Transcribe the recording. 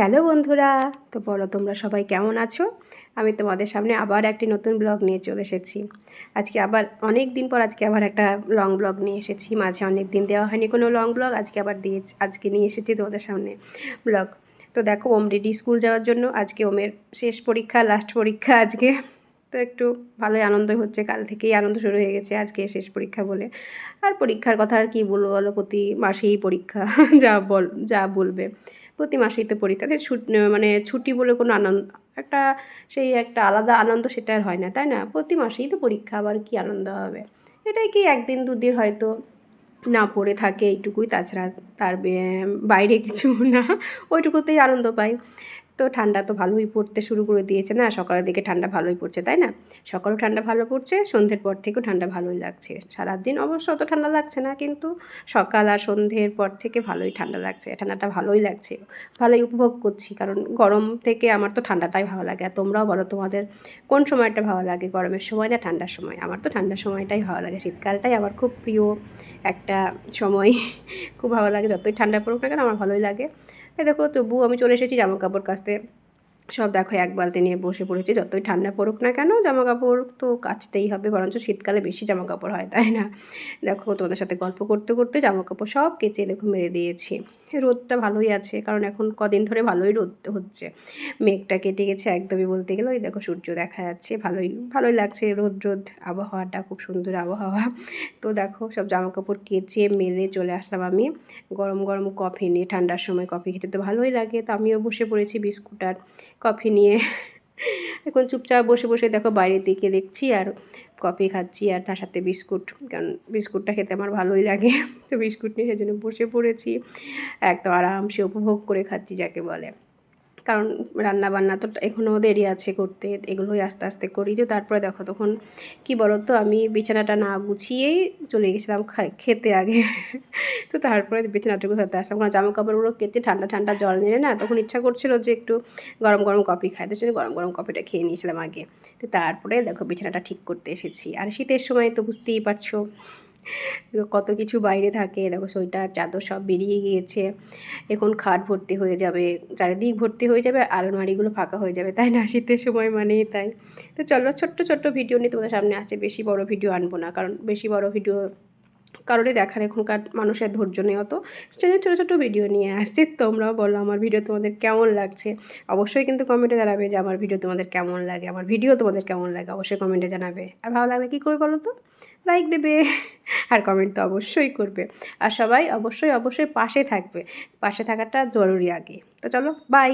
Hello বন্ধুরা, তো বলো তোমরা সবাই কেমন আছো? আমি তোমাদের সামনে আবার একটি নতুন ব্লগ নিয়ে চলে এসেছি। আজকে আবার অনেক দিন পর আজকে আবার একটা লং ব্লগ নিয়ে এসেছি। মাঝে অনেক দিন দেওয়া হয়নি কোনো লং ব্লগ আজকে আবার দিয়ে আজকে নিয়ে এসেছি তোমাদের সামনে ব্লগ তো দেখো, ওম রেডি স্কুল যাওয়ার জন্য আজকে ওমের শেষ পরীক্ষা লাস্ট পরীক্ষা আজকে। তো একটু ভালোই আনন্দ হচ্ছে, কাল থেকেই আনন্দ শুরু হয়ে গেছে আজকে শেষ পরীক্ষা বলে। আর পরীক্ষার কথা আর কী বলব বলো, প্রতি মাসেই পরীক্ষা, যা বল যা বলবে। প্রতি মাসেই তো পরীক্ষা মানে ছুটি বলে কোনো আনন্দ, একটা সেই একটা আলাদা আনন্দ সেটা আর হয় না, তাই না? প্রতি মাসেই তো পরীক্ষা, আবার কি আনন্দ হবে? এটাই কি একদিন দুদিন হয়তো না পড়ে থাকে এইটুকুই, তাছাড়া তার বাইরে কিছু না, ওইটুকুতেই আনন্দ পাই। তো ঠান্ডা তো ভালোই পড়তে শুরু করে দিয়েছে না? সকালের দিকে ঠান্ডা ভালোই পড়ছে, তাই না? সকালেও ঠান্ডা ভালো পড়ছে, সন্ধ্যের পর থেকেও ঠান্ডা ভালোই লাগছে। সারাদিন অবশ্য অত ঠান্ডা লাগছে না, কিন্তু সকাল আর সন্ধ্যের পর থেকে ভালোই ঠান্ডা লাগছে। ঠান্ডাটা ভালোই লাগছে। ভালোই উপভোগ করছি, কারণ গরম থেকে আমার তো ঠান্ডাটাই ভালো লাগে। আর তোমরাও বলো, তোমাদের কোন সময়টা ভালো লাগে? গরমের সময় না ঠান্ডার সময়? আমার তো ঠান্ডার সময়টাই ভালো লাগে। শীতকালটাই আমার খুব প্রিয় একটা সময়। খুব ভালো লাগে, যতই ঠান্ডা পড়ুক না কেন, আমার ভালোই লাগে। এই দেখো তবু আমি চলে এসেছি জামা কাপড় কাচতে। সব দেখো, এক বালতি নিয়ে বসে পড়েছি। যতই ঠান্ডা পড়ুক না কেন জামা কাপড় তো কাচতেই হবে, বরঞ্চ শীতকালে বেশি জামা কাপড় হয়, তাই না? দেখো, তোমাদের সাথে গল্প করতে করতে জামা কাপড় সব কেচে দেখো মেরে দিয়েছি। রোদটা ভালোই আছে, কারণ এখন কদিন ধরে ভালোই রোদ হচ্ছে। মেঘটা কেটে গেছে একদমই বলতে গেলে, ওই দেখো সূর্য দেখা যাচ্ছে, ভালোই ভালোই লাগছে রোদ রোদ। আবহাওয়াটা খুব সুন্দর আবহাওয়া। তো দেখো, সব জামা কাপড় কেচে মেলে চলে আসলাম আমি। গরম গরম কফি নিয়ে, ঠান্ডার সময় কফি খেতে তো ভালোই লাগে। তো আমিও বসে পড়েছি বিস্কুট আর কফি নিয়ে। এখন চুপচাপ বসে বসে দেখো বাইরের দিকে দেখছি আর কফি খাচ্ছি আর তার সাথে বিস্কুট, কারণ বিস্কুটটা খেতে আমার ভালোই লাগে। তো বিস্কুট নিয়ে সেজন্য বসে পড়েছি। একদম আরামসে উপভোগ করে খাচ্ছি যাকে বলে। কারণ রান্না বান্না তো এখনও দেরি আছে করতে, এগুলোই আস্তে আস্তে করি। তো তারপরে দেখো তখন কি বলো তো আমি বিছানাটা না গুছিয়েই চলে গেছিলাম খেতে আগে। তো তারপরে বিছানাটুকু খেতে আসলাম কারণ জামা কাপড়গুলো কেটে ঠান্ডা ঠান্ডা জল নিলে না তখন ইচ্ছা করছিল যে একটু গরম গরম কফি খাই। তো সেজন্য গরম গরম কফিটা খেয়ে নিয়েছিলাম আগে। তো তারপরে দেখো বিছানাটা ঠিক করতে এসেছি। আর শীতের সময় তো বুঝতেই পারছ, কত কিছু বাইরে থাকে। দেখো সোয়েটার, চাদর সব বেরিয়ে গিয়েছে। এখন খাট ভর্তি হয়ে যাবে, চারিদিক ভর্তি হয়ে যাবে, আলমারিগুলো ফাঁকা হয়ে যাবে। তাই না? শীতের সময় মানেই তাই। তো চলো ছোট্ট ছোট্ট ভিডিও নিয়ে তোমাদের সামনে আসছে। বেশি বড় ভিডিও আনব না, কারণ বেশি বড় ভিডিও কারোরই দেখার এখনকার মানুষের ধৈর্য নেই অত। সেই জন্য ছোটো ছোটো ভিডিও নিয়ে আসছি, তোমরাও বলো আমার ভিডিও তোমাদের কেমন লাগছে? অবশ্যই কিন্তু কমেন্টে জানাবে যে আমার ভিডিও তোমাদের কেমন লাগে, আমার ভিডিও তোমাদের কেমন লাগে, অবশ্যই কমেন্টে জানাবে। আর ভালো লাগলে কী করে বলো তো? লাইক দেবে, আর কমেন্ট তো অবশ্যই করবে। আর সবাই অবশ্যই অবশ্যই পাশে থাকবে, পাশে থাকাটা জরুরি আগে। তো চলো বাই